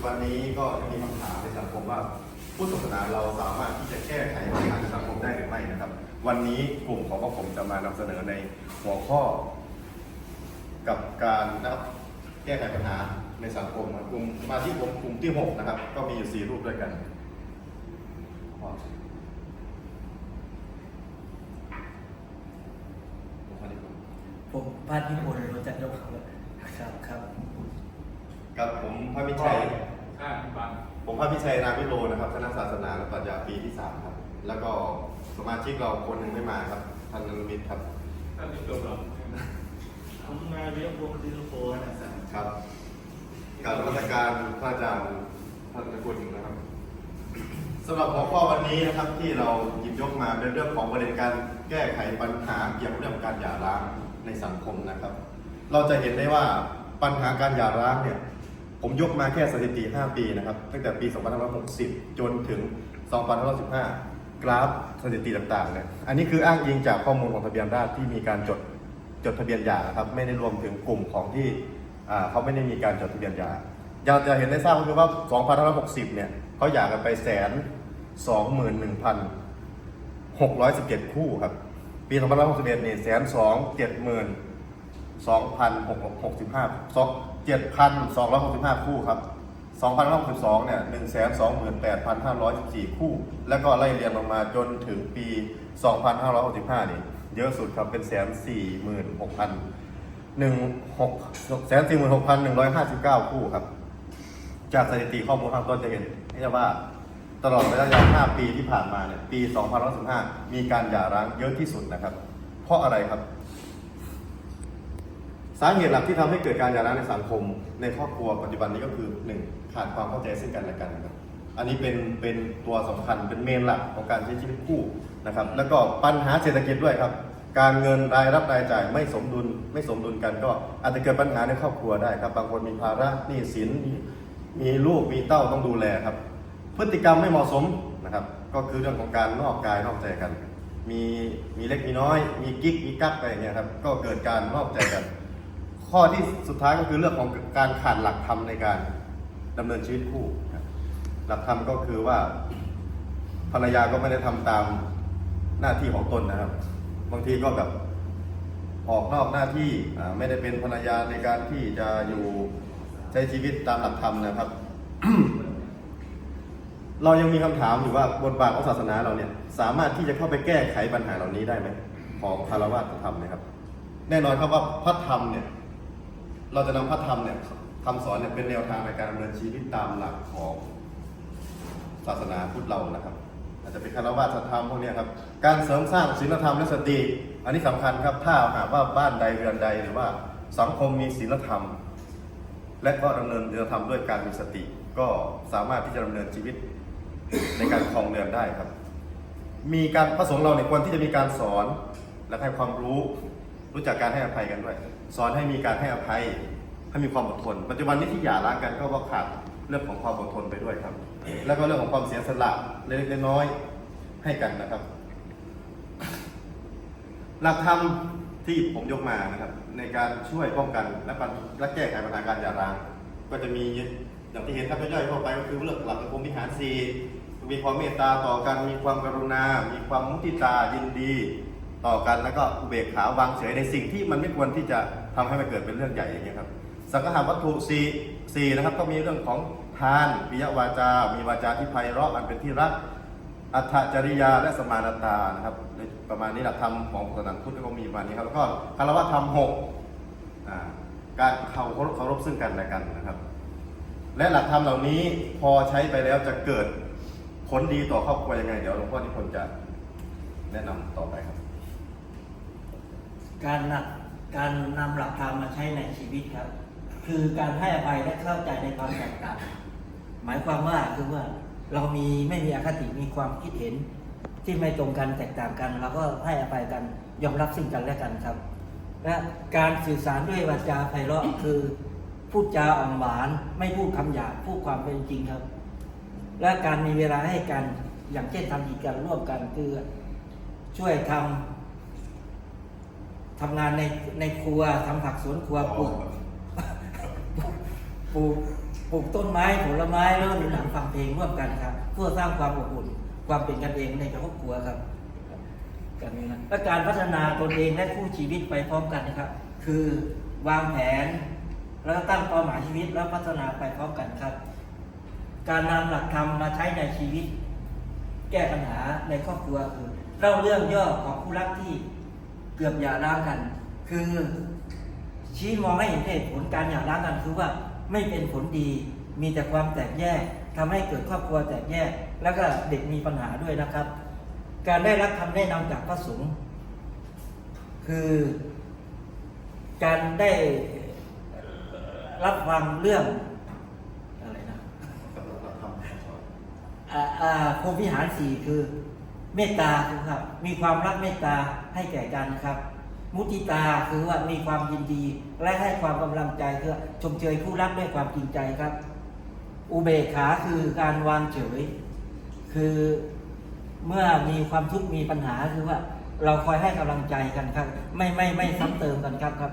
จุบันนี้ก็มีคำถามในสังคมว่าผู้ศาสนาเราสามารถที่จะแก้ไขปัญหาในสังคมได้หรือไม่นะครับ วันนี้กลุ่มของพวกผมจะมานำเสนอในหัวข้อ กับการนะครับแก้ไขปัญหาในสังคมกลุ่มมาที่ผมกลุ่มที่หกนะครับ ก็มีอยู่สี่รูปด้วยกันผมพาดพิพลมาจากยกครับครับกับ ผมพระพิชัยข้าพิบังผมพระพิชัยนาวิโรนะครับคณะศาสนาและปรัชญาปีที่สามครับ แล้วก็สมาชิกเราคนหนึ่งไม่มาครับท่านนรมิตรครับท่านที่จบหรอผมมาเรียกวงดิลโฟนะครับครับการรัชการพระอาจารย์ท่านนกุลนะครับสำหรับหัวข้อวันนี้นะครับที่เราหยิบยกมาเป็นเรื่องของประเด็นการแก้ไขปัญหาเกี่ยวกับเรื่องของการหย่าร้างในสังคมนะครับ เราจะเห็นได้ว่าปัญหาการหย่าร้างเนี่ย ผมยกมาแค่สถิติ 5 ปีนะครับ ตั้งแต่ปี 2560 จนถึง 2515 กราฟสถิติต่างๆเนี่ยอันนี้คืออ้างอิงจากข้อมูลของทะเบียนราษฎร์ที่มีการจดจดทะเบียนยาครับไม่ได้รวมถึงกลุ่มของที่เขาไม่ได้มีการจดทะเบียนยาอยากจะเห็นได้ทราบก็คือว่า 2560 เนี่ยเขาหยากันไปแสนสองหมื่นหนึ่งพันหกร้อยสิบเจ็ดคู่ครับ ปี 2561เนี่ยแสนสองเจ็ดหมื่น 2,665 7,265 คู่ครับ2,562เนี่ย128,514 คู่ แล้วก็ไล่เรียงลงมาจนถึงปี 2,565 นี่เยอะสุดครับเป็นแสนสี่หมื่นหกพันหนึ่งหกแสนสี่หมื่นหกพันหนึ่งร้อยห้าสิบเก้าคู่ครับ จากสถิติข้อมูลข้างต้นจะเห็นได้ว่าตลอดระยะเวลา5ปีที่ผ่านมาเนี่ยปี2015มีการหย่าร้างเยอะที่สุดนะครับ เพราะอะไรครับ สาเหตุหลักที่ทำให้เกิดการหย่าร้างในสังคม ในครอบครัวปัจจุบันนี้ก็คือหนึ่งขาดความเข้าใจซึ่งกันและกันนะครับอันนี้เป็นเป็นตัวสำคัญเป็นเมนหลักของการใช้ชีวิตคู่นะครับ แล้วก็ปัญหาเศรษฐกิจด้วยครับ การเงินรายรับรายจ่ายไม่สมดุลไม่สมดุลกันก็อาจจะเกิดปัญหาในครอบครัวได้ครับบางคนมีภาระหนี้สินมีลูกมีเต้าต้องดูแลครับ พฤติกรรมไม่เหมาะสมนะครับ ก็คือเรื่องของการนอกกายนอกใจกัน มีมีเล็กมีน้อย มีกิ๊กมีกั๊กอะไรเงี้ยครับก็เกิดการนอกใจกัน ข้อที่สุดท้ายก็คือเรื่องของการขาดหลักธรรมในการดำเนินชีวิตคู่ หลักธรรมก็คือว่าภรรยาก็ไม่ได้ทำตามหน้าที่ของตนนะครับ บางทีก็แบบออกนอกหน้าที่ไม่ได้เป็นภรรยาในการที่จะอยู่ใช้ชีวิตตามหลักธรรมนะครับ เรายังมีคำถามอยู่ว่าบทบาทของศาสนาเราเนี่ย สามารถที่จะเข้าไปแก้ไขปัญหาเหล่านี้ได้ไหมของคารวะธรรมนะครับ แน่นอนครับว่าพระธรรมเนี่ย เราจะนำพระธรรมเนี่ยคำสอนเนี่ยเป็นแนวทางในการดำเนินชีวิตตามหลักของศาสนาพุทธเรานะครับ อาจจะเป็นคารวะธรรมพวกนี้ครับ การเสริมสร้างศีลธรรมและสติ อันนี้สำคัญครับ ถ้าหากว่าบ้านใดเรือนใดหรือว่าสังคมมีศีลธรรม และก็ดำเนินศีลธรรมด้วยการมีสติ ก็สามารถที่จะดำเนินชีวิตในการครองเรือนได้ครับ มีการพระสงฆ์เราเนี่ยควรที่จะมีการสอนและให้ความรู้รู้จักการให้อภัยกันด้วย สอนให้มีการให้อภัยให้มีความอดทน ปัจจุบันนี้ที่หย่าร้างกันก็เพราะขาดเรื่องของความอดทนไปด้วยครับ แล้วก็เรื่องของความเสียสละเล็กๆน้อยๆให้กันนะครับ หลักธรรมที่ผมยกมานะครับ ในการช่วยป้องกันและปัญและแก้ไขปัญหาการหย่าร้าง ก็จะมีอย่างที่เห็นครับย่อยๆทั่วไปก็คือเรื่องหลักของวิหารสีมีความเมตตาต่อกันมีความกรุณา มีความมุทิตายินดี ต่อกันแล้วก็อุเบกขาวางเฉยในสิ่งที่มันไม่ควรที่จะทำให้มันเกิดเป็นเรื่องใหญ่อย่างเงี้ยครับ สังฆาวัตถุสี่สี่นะครับก็มีเรื่องของทานปิยวาจา มีวาจาที่ไพเราะอันเป็นที่รักอัตถจริยาและสมานตานะครับประมาณนี้หลักธรรมของศาสนาพุทธก็มีประมาณนี้ครับแล้วก็คารวะธรรมหกการเคารพเคารพซึ่งกันและกันนะครับ และหลักธรรมเหล่านี้พอใช้ไปแล้วจะเกิดผลดีต่อครอบครัวยังไง เดี๋ยวหลวงพ่อนิพนธ์จะแนะนำต่อไปครับ การนำการนำหลักธรรมมาใช้ในชีวิตครับ คือการให้อภัยและเข้าใจในความแตกต่างหมายความว่าคือว่าเรามีไม่มีอคติมีความคิดเห็น ที่ไม่ตรงกันแตกต่างกันเราก็ให้อภัยกันยอมรับซึ่งกันและกันครับ และการสื่อสารด้วยวาจาไพเราะคือพูดจาอ่อนหวานไม่พูดคำหยาบพูดความเป็นจริงครับ และการมีเวลาให้กันอย่างเช่นทำกิจกรรมร่วมกันคือช่วยทำ ทำงานในในครัวทำผักสวนครัวปลูกปลูกปลูกต้นไม้ผลไม้แล้วดูหนังฟังเพลงร่วมกันครับ เพื่อสร้างความอบอุ่น ความเป็นกันเองในครอบครัวครับกันนี้นะและการพัฒนาตนเองและคู่ชีวิตไปพร้อมกันนะครับ คือวางแผน แล้วก็ตั้งเป้าหมายชีวิตแล้วพัฒนาไปพร้อมกันครับ การนำหลักธรรมมาใช้ในชีวิต แก้ปัญหาในครอบครัวคือเล่าเรื่องย่อของคู่รักที่ เกือบหย่าร้างกัน คือชี้มองให้เห็นเหตุผลการหย่าร้างกันคือว่าไม่เป็นผลดี มีแต่ความแตกแยกทำให้เกิดครอบครัวแตกแยก แล้วก็เด็กมีปัญหาด้วยนะครับ การได้รับคำแนะนำจากพระสงฆ์คือ การได้รับฟังเรื่องอะไรนะกับหลักธรรมคำสอนอ่าอ่าพรหมวิหารสี่คือ เมตตาครับ มีความรักเมตตาให้แก่กันครับ มุติตาคือว่ามีความยินดี และให้ความกำลังใจคือชมเชยผู้รักด้วยความจริงใจครับ อุเบกขาคือการวางเฉย คือเมื่อมีความทุกข์มีปัญหาคือว่า เราคอยให้กำลังใจกันครับ ไม่ไม่ไม่ซ้ำเติมกันครับครับ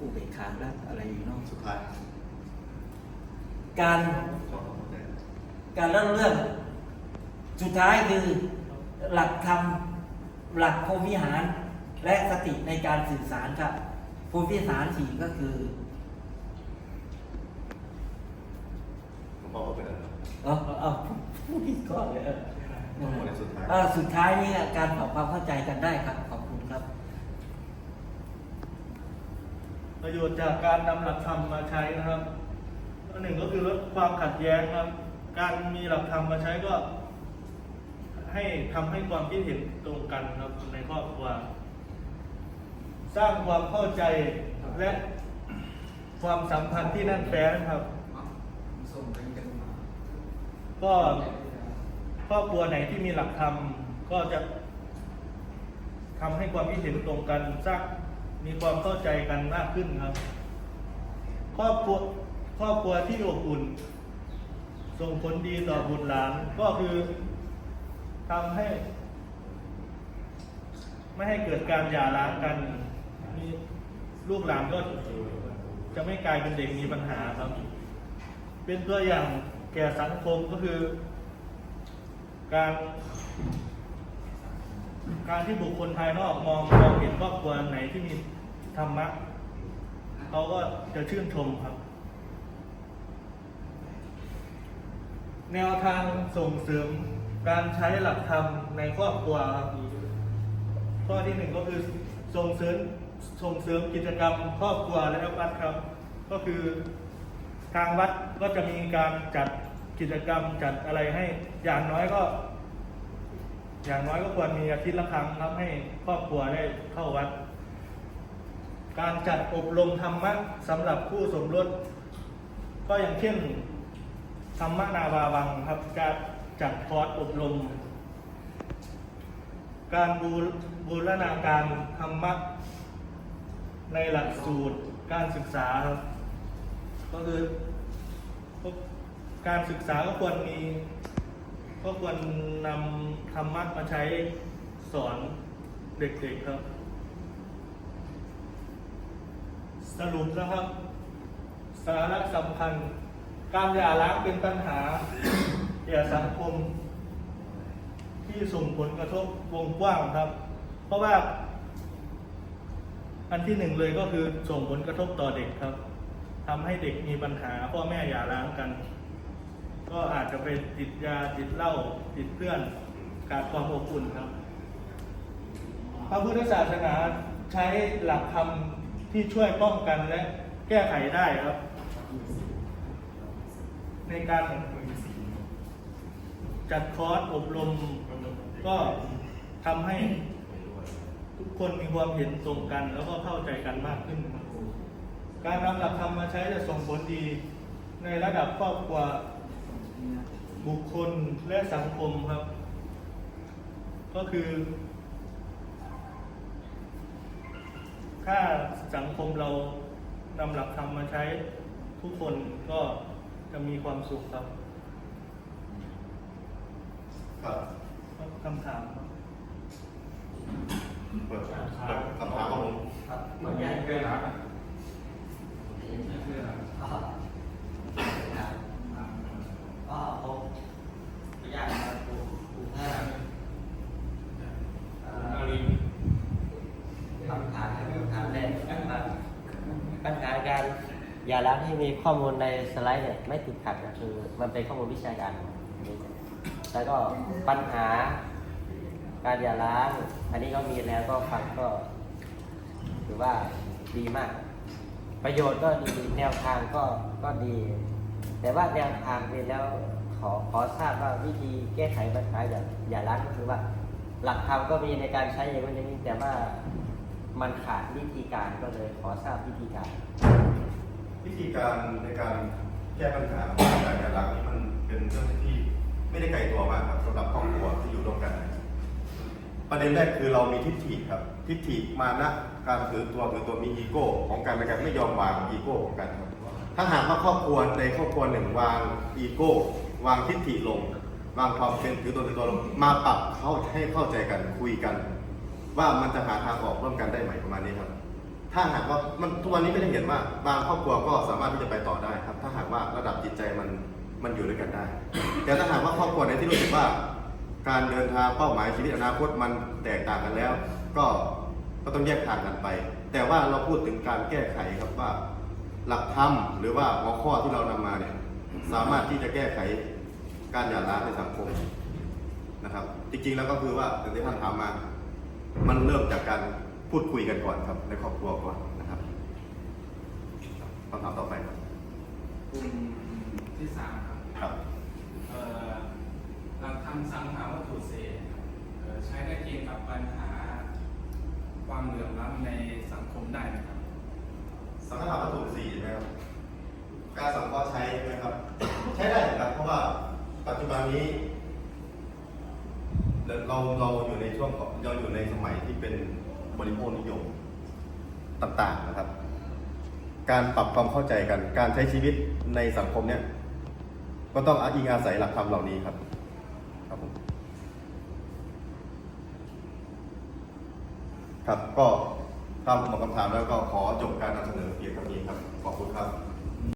อุเบกขาแล้วอะไรอีกเนาะสุดท้ายการขอความเข้าใจการเล่าเรื่อง สุดท้ายคือหลักธรรมหลักพรหมวิหารและสติในการสื่อสารครับพรหมวิหารสี่ก็คือหลวงพ่อก็เป็นอะไรเออเออพูดผิดก่อนเลยเออหมดในสุดท้ายเออสุดท้ายนี่การปรับความเข้าใจกันได้ครับขอบคุณครับ ประโยชน์จากการนำหลักธรรมมาใช้นะครับอันหนึ่งก็คือลดความขัดแย้งครับ การมีหลักธรรมมาใช้ก็ ให้ทำให้ความคิดเห็นตรงกันครับในครอบครัว สร้างความเข้าใจและความสัมพันธ์ที่แน่นแฟ้นครับก็ครอบครัวไหนที่มีหลักธรรมก็จะทำให้ความคิดเห็นตรงกันสร้างมีความเข้าใจกันมากขึ้นครับ ครอบครัวครอบครัวที่อบอุ่น ส่งผลดีต่อบุตรหลานก็คือ ทำให้ ไม่ให้เกิดการหย่าร้างกันมีลูกหลานก็จะไม่กลายเป็นเด็กมีปัญหาครับ เป็นตัวอย่างแก่สังคมก็คือ การ การที่บุคคลภายนอกมองมองเห็นครอบครัวไหนที่มีธรรมะเขาก็จะชื่นชมครับ แนวทางส่งเสริม การใช้หลักธรรมในครอบครัวครับข้อที่หนึ่งก็คือส่งเสริมส่งเสริมกิจกรรมครอบครัวและวัดครับ ก็คือทางวัดก็จะมีการจัดกิจกรรมจัดอะไรให้อย่างน้อยก็ อย่างน้อยก็ควรมีอาทิตย์ละครั้งครับให้ครอบครัวได้เข้าวัด การจัดอบรมธรรมะสำหรับผู้สมรสก็อย่างเช่นธรรมนาวาวังครับการ จัดคอร์สอบรม การบูบรณาการธรรมะในหลักสูตรการศึกษาครับก็คือการศึกษาก็ควรมี ก็ควรนำธรรมะมาใช้สอนเด็กๆครับ สรุปนะครับ สาระสำคัญ การหย่าร้างเป็นปัญหา แก่สังคม ที่ส่งผลกระทบวงกว้างครับ เพราะว่า อันที่หนึ่งเลยก็คือส่งผลกระทบต่อเด็กครับทำให้เด็กมีปัญหาพ่อแม่หย่าร้างกัน ก็อาจจะไปติดยาติดเหล้าติดเพื่อนขาดความอบอุ่นครับ พระพุทธศาสนาใช้หลักธรรมที่ช่วยป้องกันและแก้ไขได้ครับ ในการ จัดคอร์สอบรม ก็ทำให้ทุกคนมีความเห็นตรงกัน แล้วก็เข้าใจกันมากขึ้นครับการนำหลักธรรมมาใช้จะส่งผลดี ในระดับครอบครัวบุคคลและสังคมครับ ก็คือ ถ้าสังคมเรานำหลักธรรมมาใช้ทุกคนก็จะมีความสุขครับ ครับคำถามเปิดเปิดคำถามของผมครับเหมือนกันเลยนะปัญหาการยาล้างที่มีข้อมูลในสไลด์เนี่ยไม่ติดขัดก็คือมันเป็นข้อมูลวิชาการ แล้วก็ปัญหา การอย่าล้าง อันนี้ก็มีแล้วก็ฟังก็ถือว่าดีมาก ประโยชน์ก็ดีแนวทางก็ก็ดี แต่ว่าแนวทางเป็นแล้วขอขอทราบว่าวิธีแก้ไขปัญหาอย่าอย่าล้างก็คือว่า หลักธรรมก็มีในการใช้อย่างนี้อย่างนี้แต่ว่ามันขาดวิธีการก็เลยขอทราบวิธีการ วิธีการในการแก้ปัญหาการอย่ารักนี่มันเป็นเรื่องที่ ไม่ได้ไกลตัวมากครับสำหรับครอบครัวที่อยู่ร่วมกัน ประเด็นแรกคือเรามีทิฏฐิครับ ทิฏฐิมานะการถือตัวถือตัวมีอีโก้ของการในการไม่ยอมวางอีโก้ของกันครับถ้าหากว่าครอบครัวในครอบครัวหนึ่งวางอีโก้ วางทิฏฐิลง วางความเป็นถือตัวถือตัวลงมาปรับเข้าให้เข้าใจกันคุยกัน ว่ามันจะหาทางออกร่วมกันได้ไหมประมาณนี้ครับ ถ้าหากว่ามันทุกวันนี้ก็จะเห็นว่าบางครอบครัวก็สามารถที่จะไปต่อได้ครับ ถ้าหากว่าระดับจิตใจมัน มันอยู่ด้วยกันได้ แต่ถ้าหากว่าครอบครัวไหนที่รู้สึกว่า การเดินทางเป้าหมายชีวิตอนาคตมันแตกต่างกันแล้ว ก็ก็ต้องแยกทางกันไป แต่ว่าเราพูดถึงการแก้ไขครับว่า หลักธรรมหรือว่าหัวข้อที่เรานำมาเนี่ยสามารถที่จะแก้ไขการหย่าร้างในสังคมนะครับ จริงๆแล้วก็คือว่าอย่างที่ท่านถามมา มันเริ่มจากการพูดคุยกันก่อนครับ ในครอบครัวก่อนนะครับคำถามต่อไปครับ ที่สามครับครับเอ่อหลักธรรมสังหาวัตถุเศษเอ่อใช้ได้จริงกับปัญหา ความเหลื่อมล้ำในสังคมได้ไหมครับ สังฆทานวัตถุสี่ใช่ไหมครับ การสังเคราะห์ใช้ใช่ไหมครับ ใช้ได้ครับ เพราะว่าปัจจุบันนี้ เราเราอยู่ในช่วงของเราอยู่ในสมัยที่เป็นบริโภคนิยมต่างๆนะครับ การปรับความเข้าใจกัน การใช้ชีวิตในสังคมเนี่ย ก็ต้องอิงอาศัยหลักธรรมเหล่านี้ครับ ครับผมครับก็ถ้าหมดคำถามแล้วก็ขอจบการนำเสนอเพียงเท่านี้ครับ ขอบคุณครับ